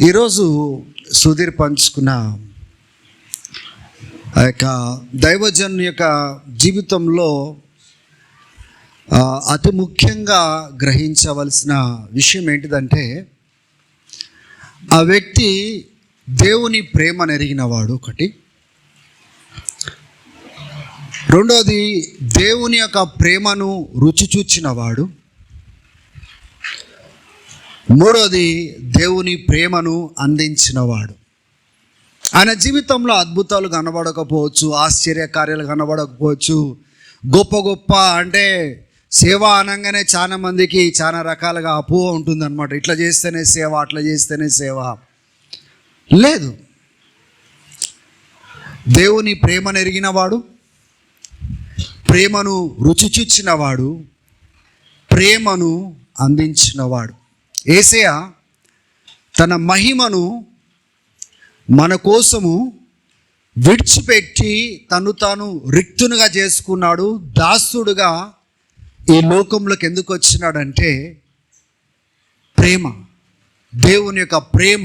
ఈరోజు సుధీర్ పంచుకున్న ఆ యొక్క దైవజన్ యొక్క జీవితంలో అతి ముఖ్యంగా గ్రహించవలసిన విషయం ఏంటిదంటే ఆ వ్యక్తి దేవుని ప్రేమ నెరిగినవాడు ఒకటి. రెండోది దేవుని యొక్క ప్రేమను రుచి చూచినవాడు. మూడోది దేవుని ప్రేమను అందించినవాడు. ఆయన జీవితంలో అద్భుతాలు కనబడకపోవచ్చు ఆశ్చర్య కార్యాలు కనబడకపోవచ్చు. గొప్ప గొప్ప అంటే సేవ అనగానే చాలా మందికి చాలా రకాలుగా అపోహ ఉంటుందన్నమాట. ఇట్లా చేస్తేనే సేవ అట్లా చేస్తేనే సేవ. లేదు. దేవుని ప్రేమ నెరిగినవాడు ప్రేమను రుచి చూచినవాడు ప్రేమను అందించినవాడు. ఏసయ తన మహిమను మన కోసము విడిచిపెట్టి తను తాను రిక్తునుగా చేసుకున్నాడు దాసుడుగా ఈ లోకంలోకి ఎందుకు వచ్చినాడంటే ప్రేమ. దేవుని యొక్క ప్రేమ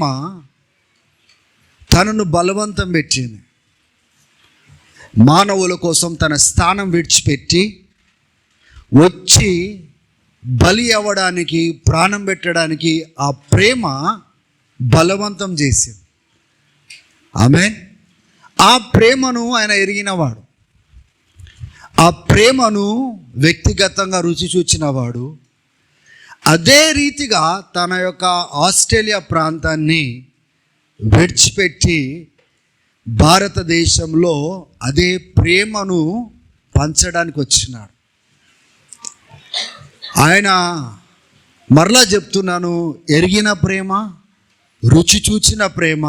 తనను బలవంతం పెట్టింది. మానవుల కోసం తన స్థానం విడిచిపెట్టి వచ్చి బలి అవ్వడానికి ప్రాణం పెట్టడానికి ఆ ప్రేమ బలవంతం చేసింది. ఆమె ఆ ప్రేమను ఆయన ఎరిగినవాడు. ఆ ప్రేమను వ్యక్తిగతంగా రుచి చూచినవాడు. అదే రీతిగా తన యొక్క ఆస్ట్రేలియా ప్రాంతాన్ని విడిచిపెట్టి భారతదేశంలో అదే ప్రేమను పంచడానికి వచ్చినాడు. ఆయన మరలా చెప్తున్నాను ఎరిగిన ప్రేమ రుచి చూచిన ప్రేమ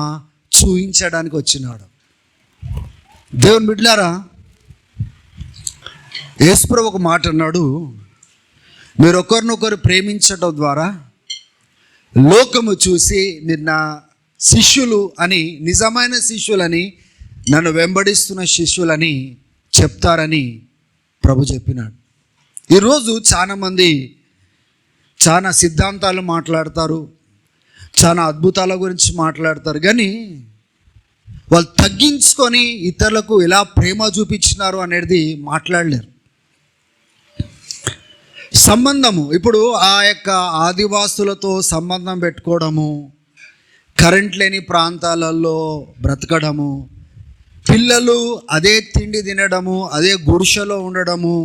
చూయించడానికి వచ్చినాడు. దేవుని బిడ్లారా యేసుప్రభు ఒక మాట అన్నాడు మీరు ఒకరినొకరు ప్రేమించడం ద్వారా లోకము చూసి మీరు నా శిష్యులు అని నిజమైన శిష్యులని నన్ను వెంబడిస్తున్న శిష్యులని చెప్తారని ప్రభు చెప్పినాడు. ఈరోజు చాలామంది చాలా సిద్ధాంతాలు మాట్లాడతారు చాలా అద్భుతాల గురించి మాట్లాడతారు కానీ వాళ్ళు తగ్గించుకొని ఇతరులకు ఎలా ప్రేమ చూపించినారు అనేది మాట్లాడలేరు. సంబంధము ఇప్పుడు ఆ యొక్క ఆదివాసులతో సంబంధం పెట్టుకోవడము కరెంట్ లేని ప్రాంతాలలో బ్రతకడము పిల్లలు అదే తిండి తినడము అదే గుడిసెలో ఉండడము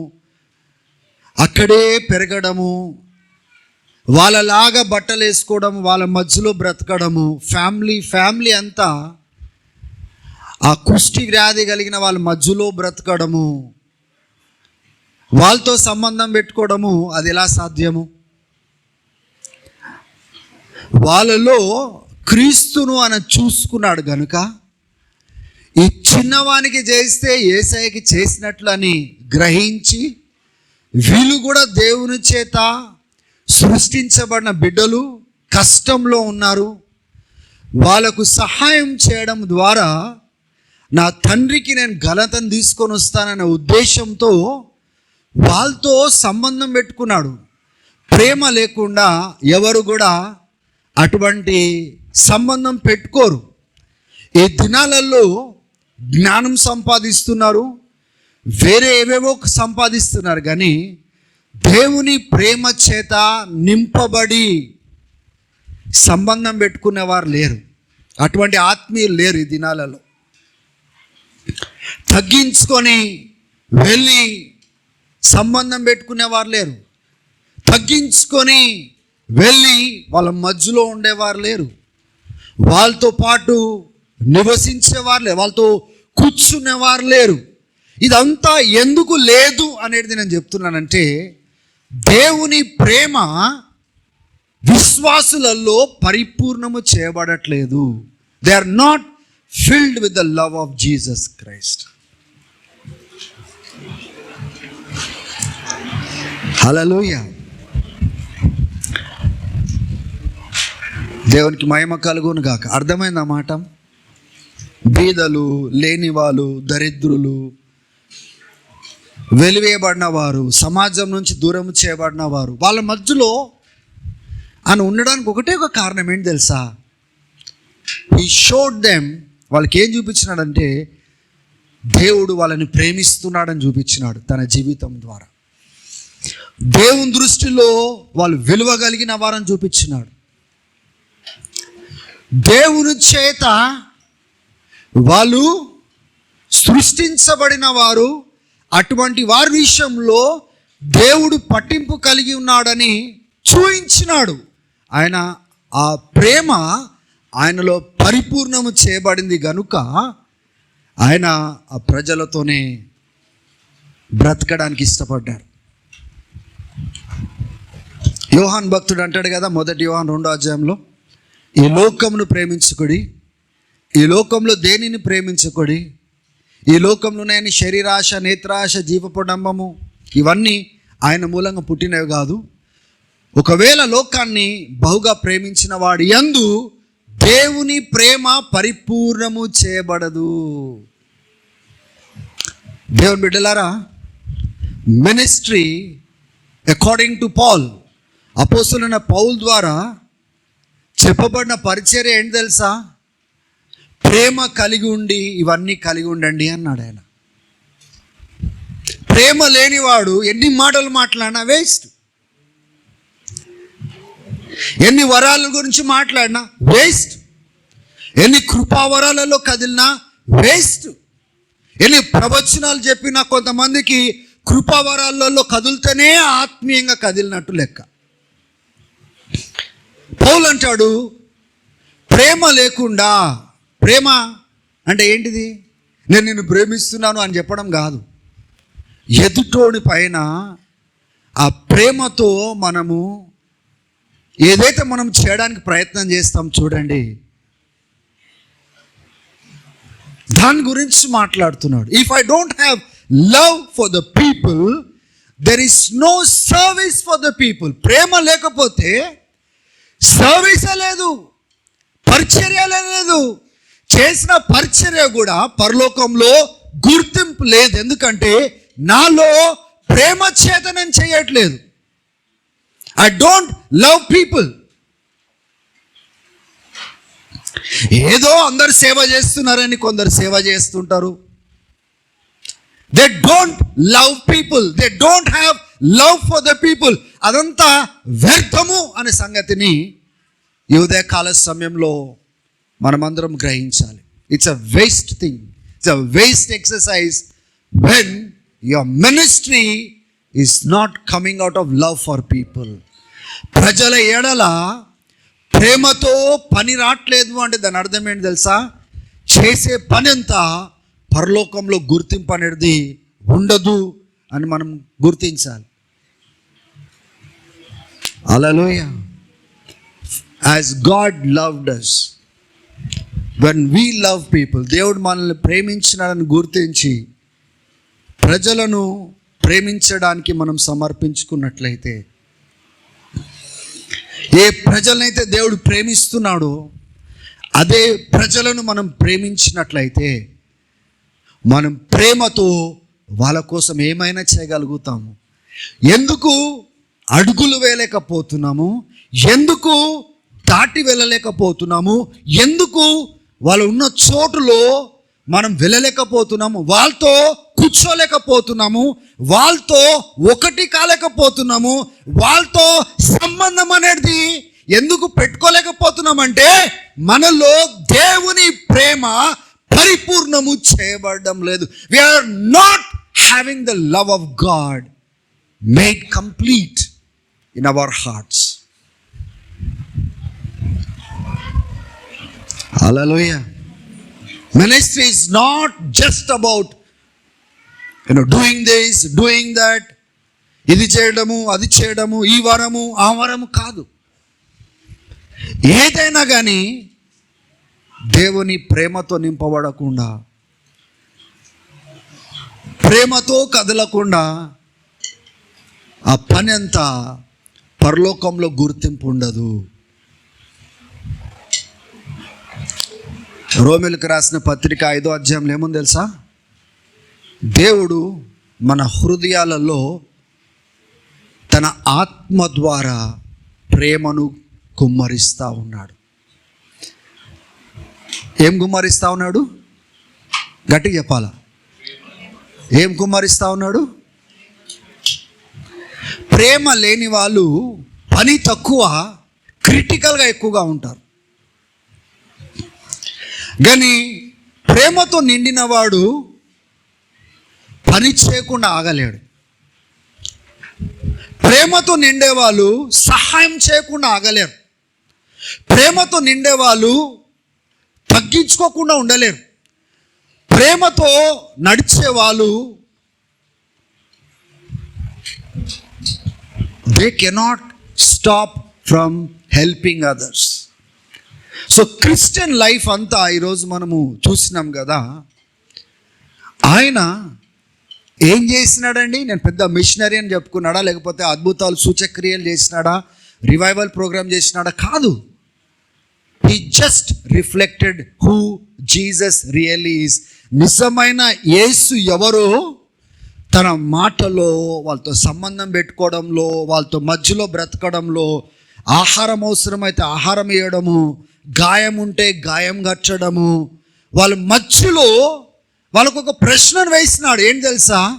అక్కడే పెరగడము వాళ్ళలాగా బట్టలు వేసుకోవడం వాళ్ళ మధ్యలో బ్రతకడము ఫ్యామిలీ ఫ్యామిలీ అంతా ఆ కుష్టి వ్యాధి కలిగిన వాళ్ళ మధ్యలో బ్రతకడము వాళ్ళతో సంబంధం పెట్టుకోవడము అది ఎలా సాధ్యము? వాళ్ళలో క్రీస్తును అని చూసుకున్నాడు గనుక ఈ చిన్నవానికి చేస్తే ఏసఐకి చేసినట్లని గ్రహించి వీళ్ళు కూడా దేవుని చేత సృష్టించబడిన బిడ్డలు కష్టంలో ఉన్నారు. వాళ్ళకు సహాయం చేయడం ద్వారా నా తండ్రికి నేను ఘనతను తీసుకొని వస్తాననే ఉద్దేశంతో వాళ్ళతో సంబంధం పెట్టుకున్నాడు. ప్రేమ లేకుండా ఎవరు కూడా అటువంటి సంబంధం పెట్టుకోరు. ఈ దినాలలో జ్ఞానం సంపాదిస్తున్నారు. వేరే ఏవేవో సంపాదిస్తున్నారు కానీ దేవుని ప్రేమ చేత నింపబడి సంబంధం పెట్టుకునేవారు లేరు. అటువంటి ఆత్మీయులు లేరు ఈ దినాలలో. తగ్గించుకొని వెళ్ళి సంబంధం పెట్టుకునేవారు లేరు. తగ్గించుకొని వెళ్ళి వాళ్ళ మధ్యలో ఉండేవారు లేరు. వాళ్ళతో పాటు నివసించేవారు లేరు. వాళ్ళతో కూర్చునేవారు లేరు. ఇదంతా ఎందుకు లేదు అనేది నేను చెప్తున్నానంటే దేవుని ప్రేమ విశ్వాసులలో పరిపూర్ణము చేయబడట్లేదు. They are not filled with the love of Jesus Christ hallelujah దేవునికి మహిమ కలుగును గాక. అర్థమైంది ఆ మాట? బీదలు లేని వాళ్ళు దరిద్రులు వెలివేయబడిన వారు సమాజం నుంచి దూరం చేయబడిన వారు వాళ్ళ మధ్యలో ఆయన ఉండడానికి ఒకటే ఒక కారణం ఏంటి తెలుసా? ఈ షోడ్ దెమ్ వాళ్ళకి ఏం చూపించినాడంటే దేవుడు వాళ్ళని ప్రేమిస్తున్నాడని చూపించినాడు తన జీవితం ద్వారా. దేవుని దృష్టిలో వాళ్ళు విలువ కలిగిన వారని చూపించినాడు. దేవుని చేత వాళ్ళు సృష్టించబడిన వారు అటువంటి వారి విషయంలో దేవుడు పట్టింపు కలిగి ఉన్నాడని చూయించినాడు. ఆయన ఆ ప్రేమ ఆయనలో పరిపూర్ణము చేయబడింది గనుక ఆయన ఆ ప్రజలతోనే బ్రతకడానికి ఇష్టపడ్డారు యోహాన్ భక్తుడు అంటాడు కదా మొదటి యోహాన్ రెండో అధ్యాయంలో ఈ లోకమును ప్రేమించుకుడి ఈ లోకంలో దేనిని ప్రేమించుకుడి ఈ లోకంలోనే శరీరాశ నేత్రాశ జీవపుడంబము ఇవన్నీ ఆయన మూలంగా పుట్టినవి కాదు. ఒకవేళ లోకాన్ని బహుగా ప్రేమించిన వాడి యందు దేవుని ప్రేమ పరిపూర్ణము చేయబడదు. దేవుని బిడ్డలారా మినిస్ట్రీ అకార్డింగ్ టు పాల్ అపోసులైన పౌల్ ద్వారా చెప్పబడిన పరిచర్య ఏంటి తెలుసా? ప్రేమ కలిగి ఉండి ఇవన్నీ కలిగి ఉండండి అన్నాడు ఆయన. ప్రేమ లేనివాడు ఎన్ని మాటలు మాట్లాడినా వేస్ట్. ఎన్ని వరాల గురించి మాట్లాడినా వేస్ట్. ఎన్ని కృపావరాలలో కదిలినా వేస్ట్. ఎన్ని ప్రవచనాలు చెప్పినా కొంతమందికి కృపావరాలలో కదులుతూనే ఆత్మీయంగా కదిలినట్టు లెక్క. పౌలు అంటాడు ప్రేమ లేకుండా ప్రేమ అంటే ఏంటిది? నేను నిన్ను ప్రేమిస్తున్నాను అని చెప్పడం కాదు. ఎదుటోడి పైన ఆ ప్రేమతో మనము ఏదైతే మనం చేయడానికి ప్రయత్నం చేస్తాం చూడండి. దాని గురించి మాట్లాడుతున్నాడు. If I don't have love for the people there is no service for the people ప్రేమ లేకపోతే సర్వీసే లేదు. పరిచర్య లేదు. చేసిన పరిచర్య కూడా పరలోకంలో గుర్తింపు లేదు. ఎందుకంటే నాలో ప్రేమ చేత నేను చేయట్లేదు. ఐ డోంట్ లవ్ పీపుల్ ఏదో అందరు సేవ చేస్తున్నారని కొందరు సేవ చేస్తుంటారు. They don't love people they don't have love for the people అదంతా వ్యర్థము అనే సంగతిని ఈ ఉదయకాల సమయంలో మనమందరం గ్రహించాలి. It's a waste thing it's a waste exercise when your ministry is not coming out of love for people ప్రజల ఎడల ప్రేమతో పని రావట్లేదు అంటే దాని అర్థం ఏంటి తెలుసా? చేసే పని అంతా పరలోకంలో గుర్తింపు అనేది ఉండదు అని మనం గుర్తించాలి. Hallelujah as God loved us when we love people దేవుడు మనల్ని ప్రేమించినాడని గుర్తించి ప్రజలను ప్రేమించడానికి మనం సమర్పించుకున్నట్లయితే ఏ ప్రజలనైతే దేవుడు ప్రేమిస్తున్నాడో అదే ప్రజలను మనం ప్రేమించినట్లయితే మనం ప్రేమతో వాళ్ళ కోసం ఏమైనా చేయగలుగుతాము? ఎందుకు అడుగులు వేయలేకపోతున్నాము? ఎందుకు దాటి వెళ్ళలేకపోతున్నాము. ఎందుకు? వాళ్ళు ఉన్న చోటులో మనం వెళ్ళలేకపోతున్నాము. వాళ్ళతో కూర్చోలేకపోతున్నాము. వాళ్ళతో ఒకటి కాలేకపోతున్నాము. వాళ్ళతో సంబంధం అనేది ఎందుకు పెట్టుకోలేకపోతున్నామంటే మనలో దేవుని ప్రేమ పరిపూర్ణము చేయబడడం లేదు. We are not having the love of God made complete in our hearts Hallelujah. Ministry is not just about you know doing this doing that ఇది చేయడము అది చేయడము ఈ వరము ఆ వరము కాదు. ఏదైనా కానీ దేవుని ప్రేమతో నింపబడకుండా ప్రేమతో కదలకుండా ఆ పని అంతా పరలోకంలో గుర్తింపు ఉండదు. రోమిలకు రాసిన పత్రిక ఐదో అధ్యాయంలో ఏముంది తెలుసా? దేవుడు మన హృదయాలలో తన ఆత్మ ద్వారా ప్రేమను కుమ్మరిస్తూ ఉన్నాడు. ఏం కుమ్మరిస్తా ఉన్నాడు? గట్టి చెప్పాలా? ఏం కుమ్మరిస్తా ఉన్నాడు? ప్రేమ లేని వాళ్ళు పని తక్కువ క్రిటికల్గా ఎక్కువగా ఉంటారు. కానీ ప్రేమతో నిండినవాడు పని చేయకుండా ఆగలేడు. ప్రేమతో నిండేవాళ్ళు సహాయం చేయకుండా ఆగలేరు. ప్రేమతో నిండేవాళ్ళు తగ్గించుకోకుండా ఉండలేరు. ప్రేమతో నడిచే వాళ్ళు they cannot stop from helping others so Christian life అంతా ఈరోజు మనము చూసినాం కదా. ఆయన ఏం చేసినాడండి? నేను పెద్ద మిషనరీ అని చెప్పుకున్నాడా? లేకపోతే అద్భుతాలు సూచక్రియలు చేసినాడా? రివైవల్ ప్రోగ్రామ్ చేసినాడా? కాదు. He just reflected who Jesus really is నిజమైన యేసు ఎవరో? తన మాటలో వాళ్ళతో సంబంధం పెట్టుకోవడంలో వాళ్ళతో మధ్యలో బ్రతకడంలో ఆహారం అవసరమైతే ఆహారం ఇవ్వడము గాయం ఉంటే గాయం గచ్చడము. వాళ్ళ మధ్యలో వాళ్ళకు ఒక ప్రశ్నను వేసినాడు. ఏం తెలుసా?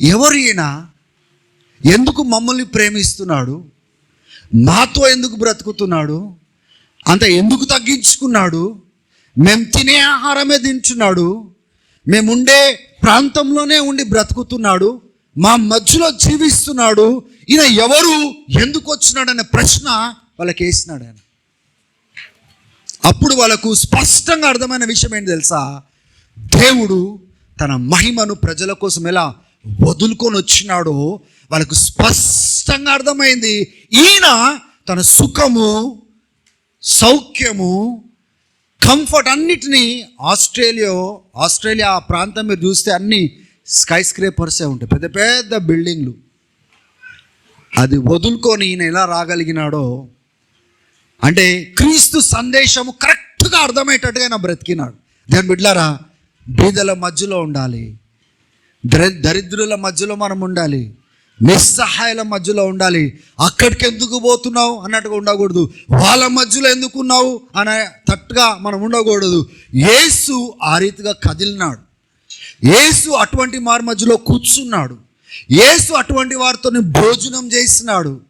ఎవరు ఈయన? ఎందుకు మమ్మల్ని ప్రేమిస్తున్నాడు? మాతో ఎందుకు బ్రతుకుతున్నాడు? అంత ఎందుకు తగ్గించుకున్నాడు? మేము తినే ఆహారమే తింటున్నాడు. మేము ఉండే ప్రాంతంలోనే ఉండి బ్రతుకుతున్నాడు. మా మధ్యలో జీవిస్తున్నాడు. ఈయన ఎవరు? ఎందుకు వచ్చినాడనే ప్రశ్న వాళ్ళకి వేసినాడు ఆయన. అప్పుడు వాళ్ళకు స్పష్టంగా అర్థమైన విషయం ఏంటి తెలుసా? దేవుడు తన మహిమను ప్రజల కోసం ఎలా వదులుకొని వచ్చినాడో వాళ్ళకు స్పష్టంగా అర్థమైంది. ఈయన తన సుఖము సౌఖ్యము కంఫర్ట్ అన్నిటినీ ఆస్ట్రేలియా ఆస్ట్రేలియా ఆ ప్రాంతం మీరు చూస్తే అన్ని స్కై స్క్రేపర్సే ఉంటాయి. పెద్ద పెద్ద బిల్డింగ్లు. అది వదులుకొని ఈయన ఎలా రాగలిగినాడో అంటే క్రీస్తు సందేశము కరెక్ట్గా అర్థమయ్యేటట్టుగా ఆయన బ్రతికినాడు. దాని బిడ్లారా బీదల మధ్యలో ఉండాలి. దరిద్రుల మధ్యలో మనం ఉండాలి. నిస్సహాయాల మధ్యలో ఉండాలి. అక్కడికి ఎందుకు పోతున్నావు అన్నట్టుగా ఉండకూడదు. వాళ్ళ మధ్యలో ఎందుకు ఉన్నావు అనే తట్టుగా మనం ఉండకూడదు. యేసు ఆ రీతిగా కదిలినాడు. యేసు అటువంటి వారి మధ్యలో కూర్చున్నాడు. యేసు అటువంటి వారితో భోజనం చేసినాడు.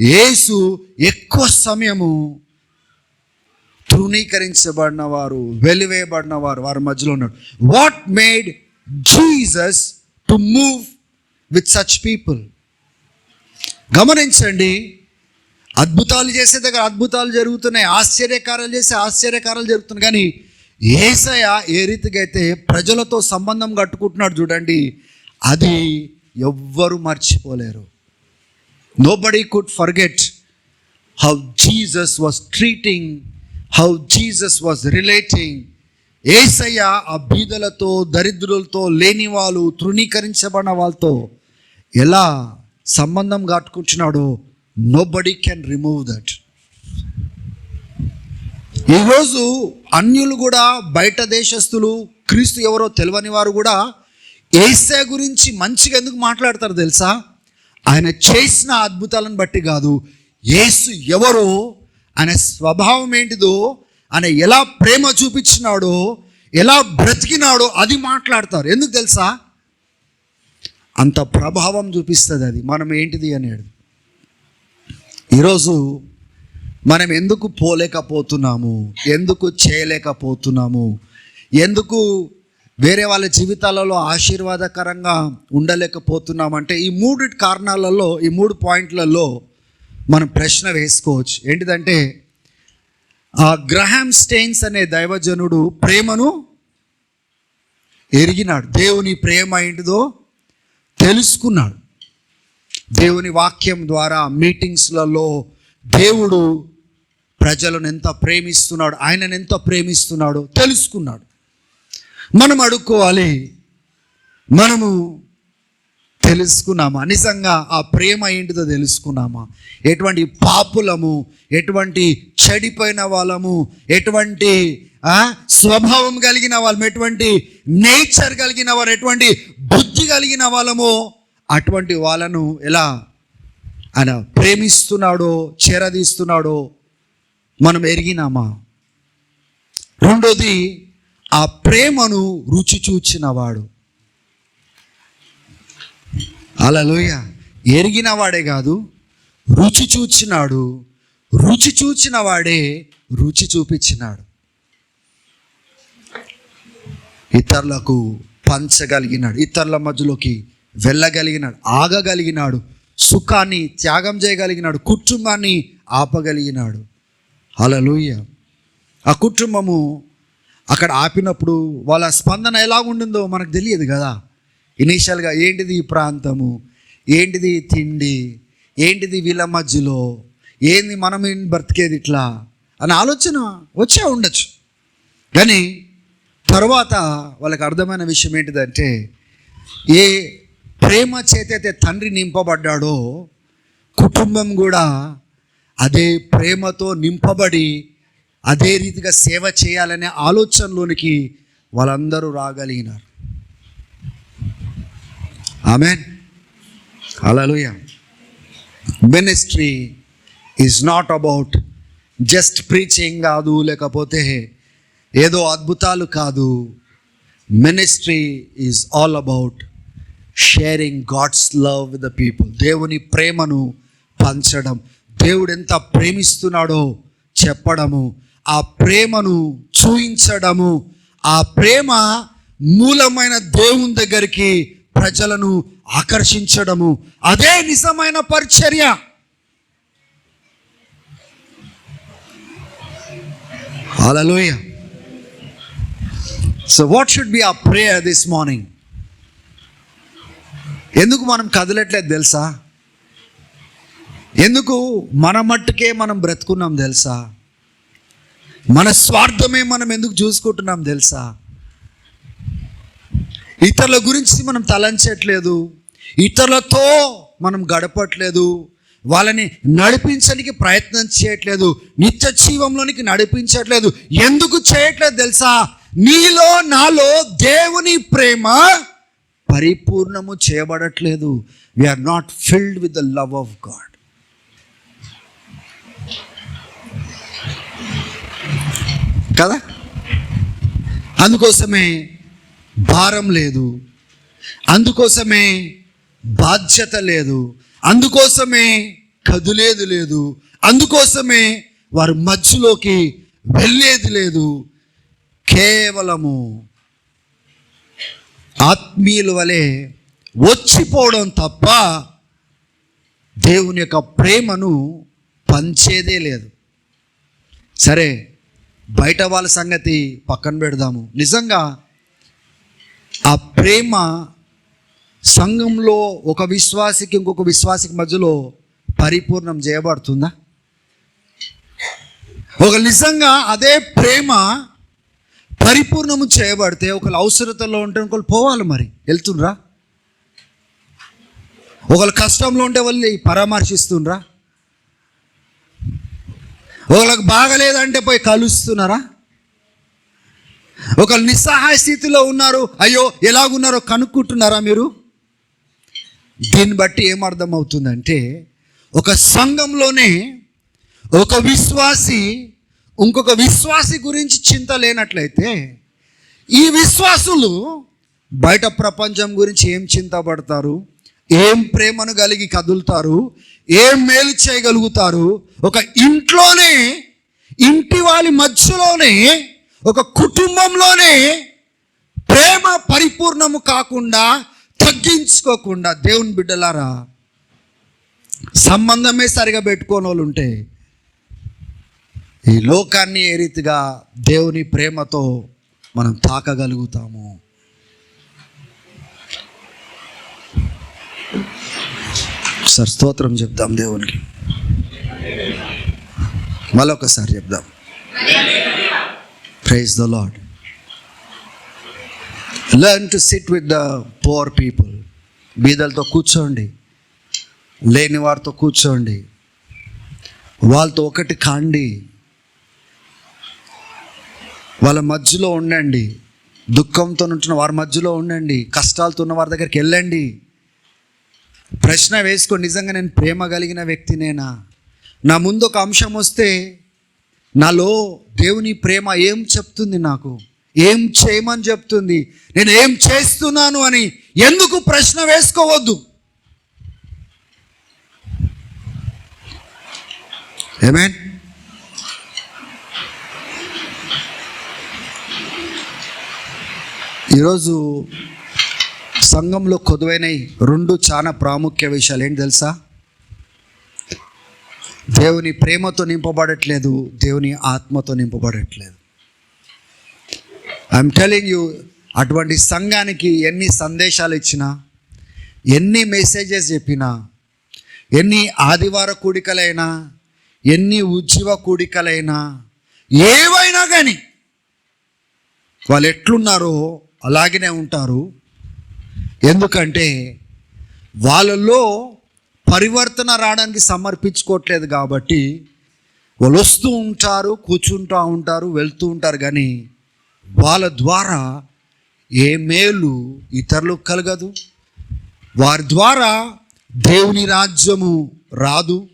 యేసు ఎక్కువ సమయము తృణీకరించబడిన వారు వెలివేయబడిన వారు వారి మధ్యలో ఉన్నాడు. What made Jesus to move with such people గమనించండి అద్భుతాలు చేసే దగ్గర అద్భుతాలు జరుగుతున్నాయి ఆశ్చర్యకారాలు చేసే ఆశ్చర్యకారాలు జరుగుతున్నాయి కానీ ఏసయ ఏ రీతిగా అయితే ప్రజలతో సంబంధం కట్టుకుంటున్నాడు చూడండి అది ఎవ్వరూ మర్చిపోలేరు. Nobody could forget how Jesus was treating how Jesus was relating Yesayya ఆ బీదలతో దరిద్రులతో లేని వాళ్ళు తృణీకరించబడిన వాళ్ళతో ఎలా సంబంధం కట్టుకుంటున్నాడో nobody can remove that ఈరోజు అన్యులు కూడా బయట దేశస్తులు క్రీస్తు ఎవరో తెలియని వారు కూడా ఏసే గురించి మంచిగా ఎందుకు మాట్లాడతారు తెలుసా? ఆయన చేసిన అద్భుతాలను బట్టి కాదు యేసు ఎవరో ఆయన స్వభావం ఏంటిదో ఆయన ఎలా ప్రేమ చూపించినాడో ఎలా బ్రతికినాడో అది మాట్లాడతారు. ఎందుకు తెలుసా? అంత ప్రభావం చూపిస్తుంది అది. మనం ఏంటిది అనేది ఈరోజు మనం ఎందుకు పోలేకపోతున్నాము? ఎందుకు చేయలేకపోతున్నాము? ఎందుకు వేరే వాళ్ళ జీవితాలలో ఆశీర్వాదకరంగా ఉండలేకపోతున్నామంటే ఈ మూడు కారణాలలో ఈ మూడు పాయింట్లలో మనం ప్రశ్న వేసుకోవచ్చు. ఏంటిదంటే ఆ గ్రహాం స్టెయిన్స్ అనే దైవజనుడు ప్రేమను ఎరిగినాడు. దేవుని ప్రేమ ఏంటిదో తెలుసుకున్నాడు. దేవుని వాక్యం ద్వారా మీటింగ్స్లలో దేవుడు ప్రజలను ఎంత ప్రేమిస్తున్నాడు ఆయనను ఎంత ప్రేమిస్తున్నాడో తెలుసుకున్నాడు. మనం అడుక్కోవాలి. మనము తెలుసుకున్నామా? నిజంగా ఆ ప్రేమ ఏంటిదో తెలుసుకున్నామా? ఎటువంటి పాపులము ఎటువంటి చెడిపోయిన వాళ్ళము ఎటువంటి స్వభావం కలిగిన వాళ్ళము ఎటువంటి నేచర్ కలిగిన వారు ఎటువంటి బుద్ధి కలిగిన వాళ్ళము అటువంటి వాళ్ళను ఎలా ఆయన ప్రేమిస్తున్నాడో చేరదీస్తున్నాడో మనం ఎరిగినామా? రెండోది ఆ ప్రేమను రుచి చూచినవాడు. అలలోయ ఎరిగిన వాడే కాదు రుచి చూచినాడు. రుచి చూచిన వాడే రుచి చూపించినాడు. ఇతరులకు పంచగలిగినాడు ఇతరుల మధ్యలోకి వెళ్ళగలిగినాడు ఆగగలిగినాడు సుఖాన్ని త్యాగం చేయగలిగినాడు కుటుంబాన్ని ఆపగలిగినాడు. హల్లెలూయా. ఆ కుటుంబము అక్కడ ఆపినప్పుడు వాళ్ళ స్పందన ఎలా ఉండిందో మనకు తెలియదు కదా. ఇనీషియల్గా ఏంటిది ఈ ప్రాంతము? ఏంటిది తిండి? ఏంటిది వీళ్ళ మధ్యలో? ఏంది మనం ఏం బ్రతికేది ఇట్లా? అని ఆలోచన వచ్చే ఉండొచ్చు. కానీ తర్వాత వాళ్ళకి అర్థమైన విషయం ఏంటిదంటే ఏ ప్రేమ చేతైతే తండ్రి నింపబడ్డాడో కుటుంబం కూడా అదే ప్రేమతో నింపబడి అదే రీతిగా సేవ చేయాలనే ఆలోచనలోనికి వాళ్ళందరూ రాగలిగినారు. Amen. Hallelujah ministry is not about just preaching కాదు లేకపోతే ఏదో అద్భుతాలు కాదు. Ministry is all about sharing God's love with the people దేవుని ప్రేమను పంచడం దేవుడు ఎంత ప్రేమిస్తున్నాడో చెప్పడము ఆ ప్రేమను చూయించడము ఆ ప్రేమ మూలమైన దేవుని దగ్గరికి ప్రజలను ఆకర్షించడము అదే నిజమైన పరిచర్య. Hallelujah so what should be a prayer this morning ఎందుకు మనం కదలట్లేదు తెలుసా? ఎందుకు మన మట్టుకే మనం బ్రతుకున్నాం తెలుసా? మన స్వార్థమే మనం ఎందుకు చూసుకుంటున్నాం తెలుసా? ఇతరుల గురించి మనం తలంచట్లేదు. ఇతరులతో మనం గడపట్లేదు. వాళ్ళని నడిపించడానికి ప్రయత్నం చేయట్లేదు. నిత్య జీవంలోనికి నడిపించట్లేదు. ఎందుకు చేయట్లేదు తెలుసా? నీలో నాలో దేవుని ప్రేమ పరిపూర్ణము చేయబడట్లేదు. We are not filled with the love of God కదా? అందుకోసమే భారం లేదు. అందుకోసమే బాధ్యత లేదు. అందుకోసమే కదులేదు లేదు. అందుకోసమే వారి మధ్యలోకి వెళ్ళేది లేదు. కేవలము ఆత్మీయుల వలె వచ్చిపోవడం తప్ప దేవుని యొక్క ప్రేమను పంచేదే లేదు. సరే బయట వాళ్ళ సంగతి పక్కన పెడదాము. నిజంగా ఆ ప్రేమ సంఘంలో ఒక విశ్వాసికి ఇంకొక విశ్వాసికి మధ్యలో పరిపూర్ణం చేయబడుతుందా? ఒక నిజంగా అదే ప్రేమ పరిపూర్ణము చేయబడితే ఒకళ్ళు అవసరతలో ఉంటే ఒకళ్ళు పోవాలి మరి. వెళ్తుండ్రా? ఒకళ్ళు కష్టంలో ఉంటే వాళ్ళు పరామర్శిస్తుండ్రా? ఒకళ్ళకి బాగలేదంటే పోయి కలుస్తున్నారా? ఒకళ్ళు నిస్సహాయ స్థితిలో ఉన్నారు అయ్యో ఎలాగున్నారో కనుక్కుంటున్నారా మీరు? దీన్ని బట్టి ఏమర్థం అవుతుందంటే ఒక సంఘంలోనే ఒక విశ్వాసి ఇంకొక విశ్వాసి గురించి చింత లేనట్లయితే ఈ విశ్వాసులు బయట ప్రపంచం గురించి ఏం చింతపడతారు? ఏం ప్రేమను కలిగి కదులుతారు? ఏం మేలు చేయగలుగుతారు? ఒక ఇంట్లోనే ఇంటి వాళ్ళ మధ్యలోనే ఒక కుటుంబంలోనే ప్రేమ పరిపూర్ణము కాకుండా తగ్గించుకోకుండా దేవుని బిడ్డలారా సంబంధమే సరిగా పెట్టుకోని వాళ్ళు ఉంటే ఈ లోకాన్ని ఏ రీతిగా దేవుని ప్రేమతో మనం తాకగలుగుతాము? సార్ స్తోత్రం చెప్దాం దేవునికి. మళ్ళొకసారి చెప్దాం. Praise the Lord learn to sit with the poor people బీదలతో కూర్చోండి. లేని వారితో కూర్చోండి. వాళ్ళతో ఒకటి కాండి. వాళ్ళ మధ్యలో ఉండండి. దుఃఖంతో ఉంటున్న వారి మధ్యలో ఉండండి. కష్టాలతో ఉన్న వారి దగ్గరికి వెళ్ళండి. ప్రశ్న వేసుకో నిజంగా నేను ప్రేమ కలిగిన వ్యక్తినేనా? నా ముందు ఒక అంశం వస్తే నాలో దేవుని ప్రేమ ఏం చెప్తుంది నాకు? ఏం చేయమని చెప్తుంది? నేను ఏం చేస్తున్నాను అని ఎందుకు ప్రశ్న వేసుకోవద్దు? ఏమేన్ ఈరోజు సంఘంలో కొదువైనవి రెండు చాలా ప్రాముఖ్య విషయాలు. ఏంటి తెలుసా? దేవుని ప్రేమతో నింపబడట్లేదు దేవుని ఆత్మతో నింపబడట్లేదు. ఐఎమ్ టెలింగ్ యూ అటువంటి సంఘానికి ఎన్ని సందేశాలు ఇచ్చినా ఎన్ని మెసేజెస్ చెప్పినా ఎన్ని ఆదివార కూడికలైనా ఎన్ని ఉజ్జీవ కూడికలైనా ఏవైనా కానీ వాళ్ళు ఎట్లున్నారో అలాగనే ఉంటారు. ఎందుకంటే వాళ్ళలో పరివర్తన రావడానికి సమర్పించుకోవట్లేదు కాబట్టి వాళ్ళు వస్తూ ఉంటారు కూర్చుంటూ ఉంటారు వెళ్తూ ఉంటారు కానీ వాళ్ళ ద్వారా ఏ మేలు ఇతరులకు కలగదు. వారి ద్వారా దేవుని రాజ్యము రాదు.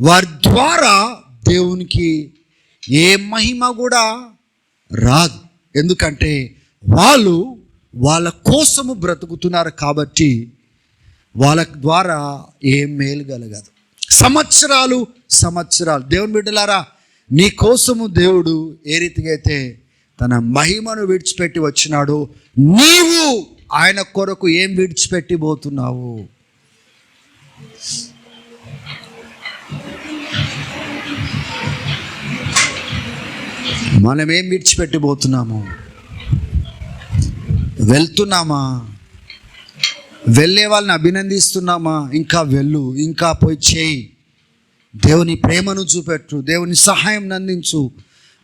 వారి ద్వారా దేవునికి ఏ మహిమ కూడా రాదు. ఎందుకంటే వాళ్ళు వాళ్ళ కోసము బ్రతుకుతున్నారు కాబట్టి వాళ్ళ ద్వారా ఏం మేలు కలగదు. సంవత్సరాలు సంవత్సరాలు. దేవుని బిడ్డలారా నీ కోసము దేవుడు ఏ రీతిగా అయితే తన మహిమను విడిచిపెట్టి వచ్చినాడు నీవు ఆయన కొరకు ఏం విడిచిపెట్టి పోతున్నావు మనం ఏం విడిచిపెట్టి పోతున్నాము వెళ్తున్నామా? వెళ్ళే వాళ్ళని అభినందిస్తున్నామా? ఇంకా వెళ్ళు ఇంకా పోయి చేయి. దేవుని ప్రేమను చూపెట్టు దేవుని సహాయం అందించు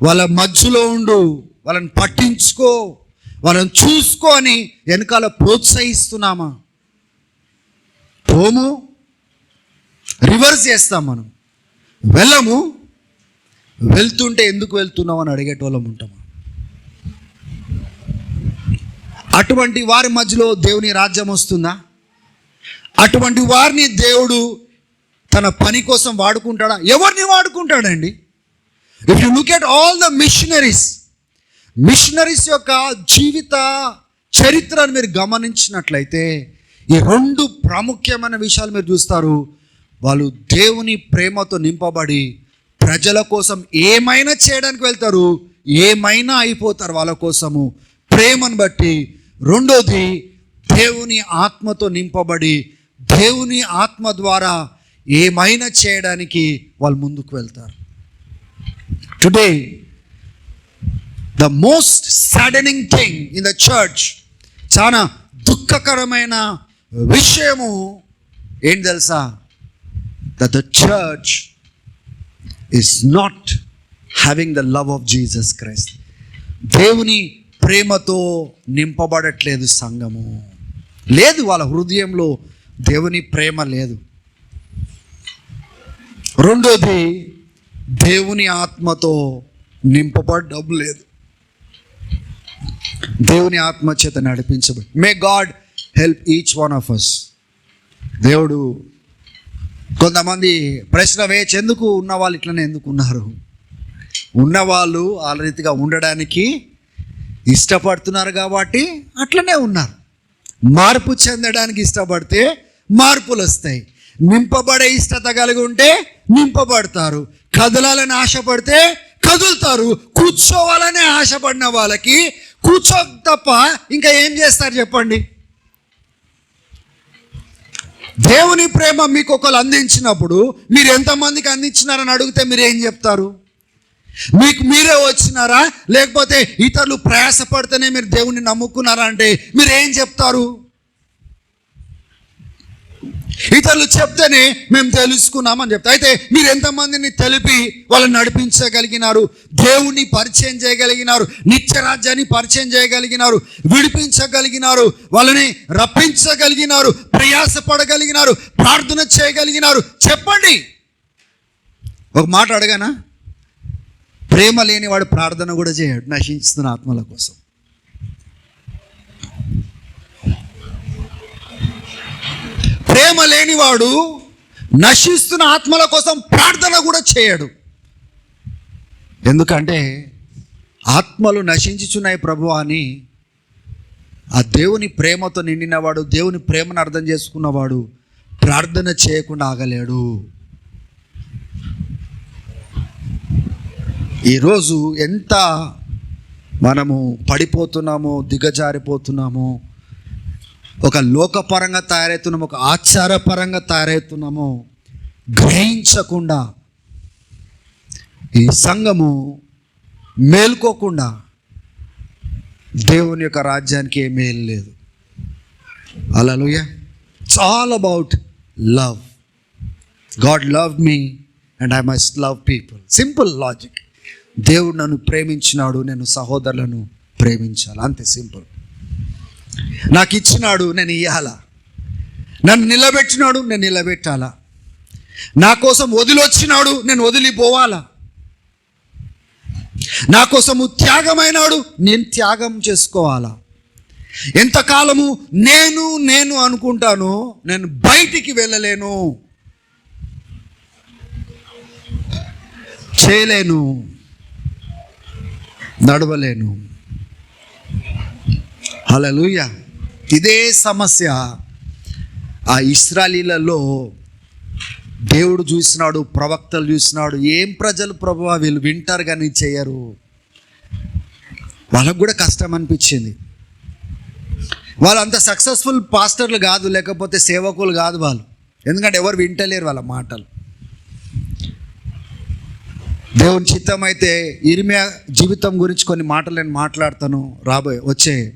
వాళ్ళ మధ్యలో ఉండు వాళ్ళని పట్టించుకో వాళ్ళని చూసుకో అని వెనకాల ప్రోత్సహిస్తున్నామా? పోము రివర్స్ చేస్తాం మనం. వెళ్ళము వెళ్తుంటే ఎందుకు వెళ్తున్నాం అని అడిగేటోళ్ళం ఉంటాము? అటువంటి వారి మధ్యలో దేవుని రాజ్యం వస్తుందా? అటువంటి వారిని దేవుడు తన పని కోసం వాడుకుంటాడా? ఎవరిని వాడుకుంటాడండి? If you look at all the missionaries missionaries యొక్క జీవిత చరిత్రను మీరు గమనించినట్లయితే ఈ రెండు ప్రాముఖ్యమైన విషయాలు మీరు చూస్తారు. వాళ్ళు దేవుని ప్రేమతో నింపబడి ప్రజల కోసం ఏమైనా చేయడానికి వెళ్తారు ఏమైనా అయిపోతారు వాళ్ళ కోసము. ప్రేమను బట్టి రెండోది దేవుని ఆత్మతో నింపబడి దేవుని ఆత్మ ద్వారా ఏమైనా చేయడానికి వాళ్ళు ముందుకు వెళ్తారు. Today the most saddening thing in the church చాలా దుఃఖకరమైన విషయము ఏం తెలుసా? That the church is not having the love of Jesus Christ దేవుని ప్రేమతో నింపబడట్లేదు సంఘము. లేదు వాళ్ళ హృదయంలో దేవుని ప్రేమ లేదు. రెండోది దేవుని ఆత్మతో నింపబడ్డం లేదు దేవుని ఆత్మ చేత నడిపించబడి may God help each one of us దేవుడు కొంతమంది ప్రశ్న వేచి ఎందుకు ఉన్న వాళ్ళు ఇట్లనే ఎందుకు ఉన్నారు? ఉన్నవాళ్ళు ఆ రీతిగా ఉండడానికి ఇష్టపడుతున్నారు కాబట్టి అట్లనే ఉన్నారు. మార్పు చెందడానికి ఇష్టపడితే మార్పులు వస్తాయి. నింపబడే ఇష్టత కలిగి ఉంటే నింపబడతారు. కదలాలని ఆశపడితే కదులుతారు. కూర్చోవాలని ఆశపడిన వాళ్ళకి కూర్చో తప్ప ఇంకా ఏం చేస్తారు చెప్పండి? దేవుని ప్రేమ మీకు ఒకరు అందించినప్పుడు మీరు ఎంతమందికి అందించినారని అడిగితే మీరు ఏం చెప్తారు? మీకు మీరే వచ్చినారా? లేకపోతే ఇతరులు ప్రయాసపడితేనే మీరు దేవుణ్ణి నమ్ముకున్నారా అంటే మీరు ఏం చెప్తారు? ఇతరులు చెప్తేనే మేము తెలుసుకున్నామని చెప్తా అయితే మీరు ఎంతమందిని తెలిపి వాళ్ళని నడిపించగలిగినారు? దేవుణ్ణి పరిచయం చేయగలిగినారు? నిత్యరాజ్యాన్ని పరిచయం చేయగలిగినారు? విడిపించగలిగినారు? వాళ్ళని రప్పించగలిగినారు? ప్రయాసపడగలిగినారు? ప్రార్థన చేయగలిగినారు? చెప్పండి. ఒక మాట అడగానా? ప్రేమ లేనివాడు ప్రార్థన కూడా చేయడు నశించుతున్న ఆత్మల కోసం. ప్రేమ లేనివాడు నశిస్తున్న ఆత్మల కోసం ప్రార్థన కూడా చేయడు. ఎందుకంటే ఆత్మలు నశించుచున్నాయి ప్రభు అని ఆ దేవుని ప్రేమతో నిండినవాడు దేవుని ప్రేమను అర్థం చేసుకున్నవాడు ప్రార్థన చేయకుండా ఆగలేడు. ఈరోజు ఎంత మనము పడిపోతున్నామో దిగజారిపోతున్నామో ఒక లోకపరంగా తయారవుతున్నాము ఒక ఆచారపరంగా తయారవుతున్నామో గ్రహించకుండా ఈ సంఘము మేల్కోకుండా దేవుని యొక్క రాజ్యానికి ఏమీ మేలు లేదు. Hallelujah it's all about love God love me and I must love people simple logic దేవుడు నన్ను ప్రేమించినాడు నేను సహోదరులను ప్రేమించాలి? అంతే సింపుల్. నాకు ఇచ్చినాడు నేను ఇవ్వాలా నన్ను నిలబెట్టినాడు నేను నిలబెట్టాలా? నా కోసం వదిలొచ్చినాడు నేను వదిలిపోవాలా? నా కోసము త్యాగమైనాడు నేను త్యాగం చేసుకోవాలా? ఎంతకాలము నేను నేను అనుకుంటాను నేను బయటికి వెళ్ళలేను. చేయలేను. నడవలేను. హలలుయ ఇదే సమస్య. ఆ ఇస్రాలీలలో దేవుడు చూసినాడు ప్రవక్తలు చూసినాడు ఏం ప్రజలు ప్రభు వీళ్ళు వింటారు కానీ చేయరు. వాళ్ళకు కూడా కష్టం అనిపించింది. వాళ్ళు అంత సక్సెస్ఫుల్ పాస్టర్లు కాదు లేకపోతే సేవకులు కాదు వాళ్ళు. ఎందుకంటే ఎవరు వింటలేరు వాళ్ళ మాటలు. దేవుని చిత్తం అయితే ఇరిమియా జీవితం గురించి కొన్ని మాటలు నేను మాట్లాడతాను రాబోయే వచ్చే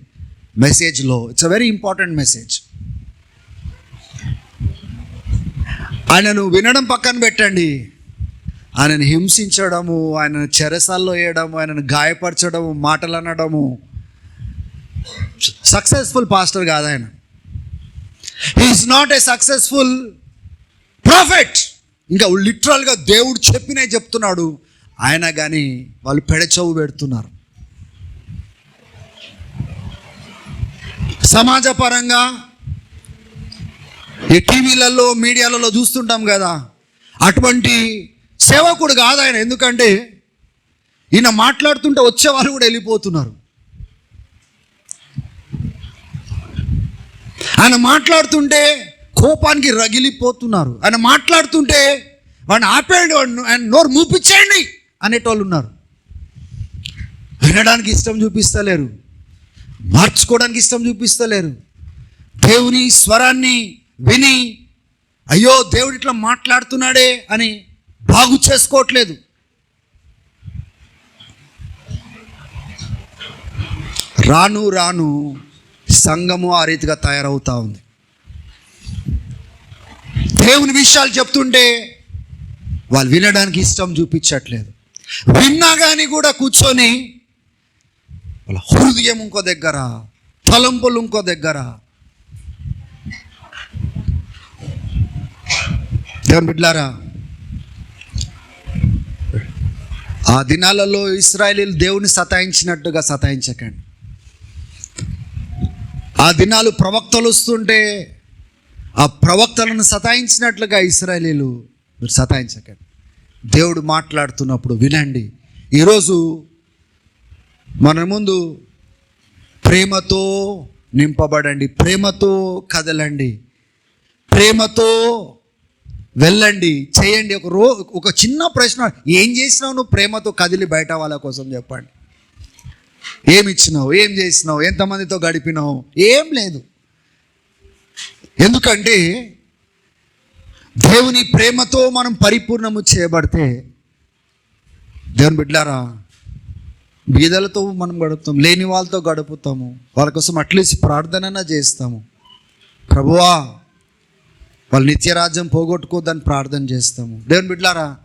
మెసేజ్లో. It's a very important message ఆయనను వినడం పక్కన పెట్టండి. ఆయనను హింసించడము ఆయనను చెరసాల్లో వేయడము ఆయనను గాయపరచడము మాటలు అనడము. సక్సెస్ఫుల్ పాస్టర్ కాదు ఆయన. He is not a successful prophet ఇంకా లిటరల్గా దేవుడు చెప్పినే చెప్తున్నాడు. ఆయన కానీ వాళ్ళు పెడచవు పెడుతున్నారు. సమాజపరంగా ఈ టీవీలలో మీడియాలలో చూస్తుంటాం కదా అటువంటి సేవకుడు కాదు ఆయన. ఎందుకంటే ఈయన మాట్లాడుతుంటే వచ్చే వాళ్ళు కూడా వెళ్ళిపోతున్నారు. ఆయన మాట్లాడుతుంటే కోపానికి రగిలిపోతున్నారు. ఆయన మాట్లాడుతుంటే వాడిని ఆపేయండి వాడిని ఆయన నోరు మూపించేయండి అనేటోళ్ళు ఉన్నారు. వినడానికి ఇష్టం చూపిస్తలేరు. మార్చుకోవడానికి ఇష్టం చూపిస్తలేరు. దేవుని స్వరాన్ని విని అయ్యో దేవుడు ఇట్లా మాట్లాడుతున్నాడే అని బాగు చేసుకోవట్లేదు. రాను రాను సంఘము ఆ రీతిగా తయారవుతా ఉంది. దేవుని విషయాలు చెప్తుంటే వాళ్ళు వినడానికి ఇష్టం చూపించట్లేదు. విన్నా కానీ కూడా కూర్చొని వాళ్ళ హృదయం ఇంకో దగ్గర తలంపులు ఇంకో దగ్గర. దేవుని బిడ్లారా ఆ దినాలలో ఇస్రాయలీలు దేవుని సతాయించినట్టుగా సతాయించకండి. ఆ దినాలు ప్రవక్తలు వస్తుంటే ఆ ప్రవక్తలను సతాయించినట్లుగా ఇస్రాయలీలు మీరు సతాయించకండి. దేవుడు మాట్లాడుతున్నప్పుడు వినండి. ఈరోజు మన ముందు ప్రేమతో నింపబడండి. ప్రేమతో కదలండి. ప్రేమతో వెళ్ళండి. చేయండి. ఒక రో ఒక చిన్న ప్రశ్న. ఏం చేసినావు నువ్వు? ప్రేమతో కదిలి బయట వాళ్ళ కోసం చెప్పండి. ఏమి ఇచ్చినావు? ఏం చేసినావు? ఎంతమందితో గడిపినావు? ఏం లేదు. ఎందుకంటే దేవుని ప్రేమతో మనం పరిపూర్ణము చేయబడితే దేవుని బిడ్డారా బీదలతో మనం గడుపుతాం లేని వాళ్ళతో గడుపుతాము వాళ్ళ కోసం అట్లీస్ట్ ప్రార్థన చేస్తాము. ప్రభువా వాళ్ళు నిత్యరాజ్యం పోగొట్టుకోద్దని ప్రార్థన చేస్తాము. దేవుని బిడ్డారా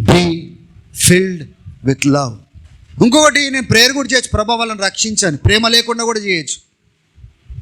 బీ ఫిల్డ్ విత్ లవ్ ఇంకొకటి నేను ప్రేయర్ కూడా చేయొచ్చు. ప్రభా వాళ్ళని రక్షించాను ప్రేమ లేకుండా కూడా చేయొచ్చు.